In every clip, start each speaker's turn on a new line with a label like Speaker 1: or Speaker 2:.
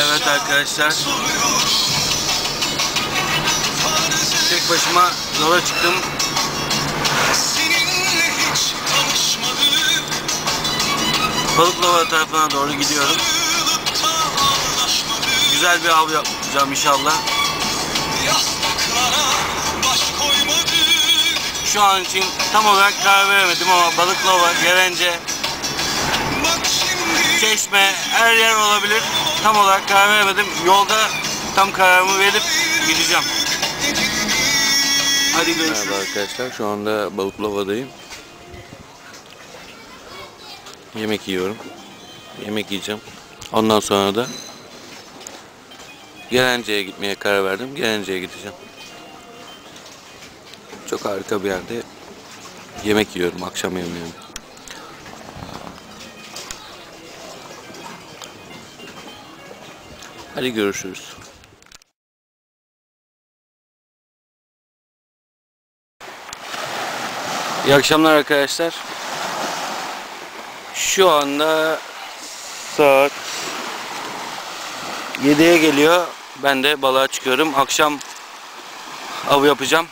Speaker 1: Evet arkadaşlar. Tek başıma yola çıktım. Balıklava tarafına doğru gidiyorum. Güzel bir av yapacağım inşallah. Şu an için tam olarak karar veremedim ama Balıklava, Gerence, Çeşme her yer olabilir. Tam olarak karar veremedim. Yolda tam kararımı verip gideceğim. Hadi görüşürüz. Merhaba arkadaşlar. Şu anda Balıklova'dayım. Yemek yiyorum. Yemek yiyeceğim. Ondan sonra da Gerence'ye gitmeye karar verdim. Gerence'ye gideceğim. Çok harika bir yerde yemek yiyorum. Akşam yemeğimi. Hadi görüşürüz. İyi akşamlar arkadaşlar. Şu anda saat 7'ye geliyor. Ben de balığa çıkıyorum. Akşam av yapacağım.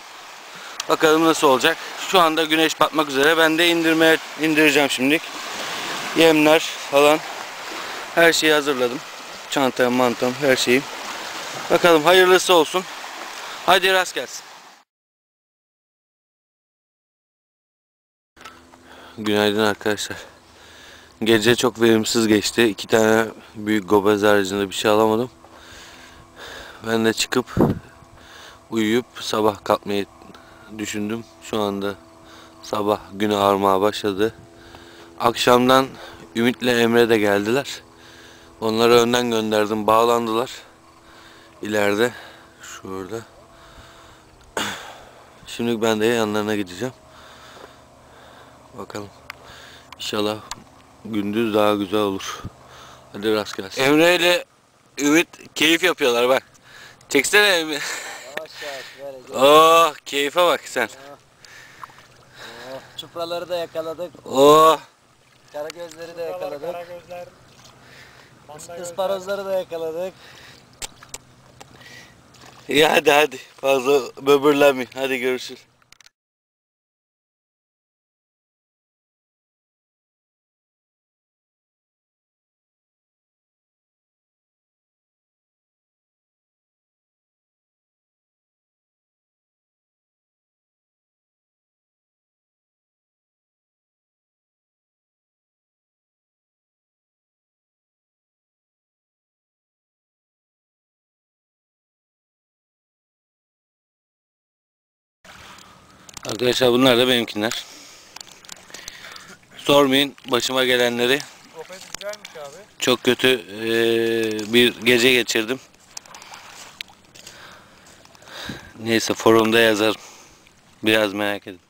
Speaker 1: Bakalım nasıl olacak. Şu anda güneş batmak üzere. Ben de indirmeye indireceğim şimdilik. Yemler falan her şeyi hazırladım. Çantam, mantam, her şeyim. Bakalım hayırlısı olsun. Hadi rast gelsin. Günaydın arkadaşlar. Gece çok verimsiz geçti. İki tane büyük gobez haricinde bir şey alamadım. Ben de çıkıp uyuyup sabah kalkmayı düşündüm. Şu anda sabah günü ağarmaya başladı. Akşamdan Ümit'le Emre de geldiler. Onları önden gönderdim. Bağlandılar. İleride. Şurada. Şimdi ben de yanlarına gideceğim. Bakalım. İnşallah gündüz daha güzel olur. Hadi rast gelsin. Emre ile Ümit keyif yapıyorlar bak. Çeksene Emre.
Speaker 2: Yavaş yavaş böyle. gel.
Speaker 1: Oh keyfe bak sen.
Speaker 2: Oh, çupraları da yakaladık.
Speaker 1: Oh.
Speaker 2: Karagözleri de yakaladık. Isparozları da yakaladık.
Speaker 1: İyi hadi hadi. Fazla böbürlenmeyin. Hadi görüşürüz. Arkadaşlar bunlar da benimkiler. Sormayın başıma gelenleri. Çok kötü eee, bir gece geçirdim. Neyse forumda yazarım. Biraz merak edin.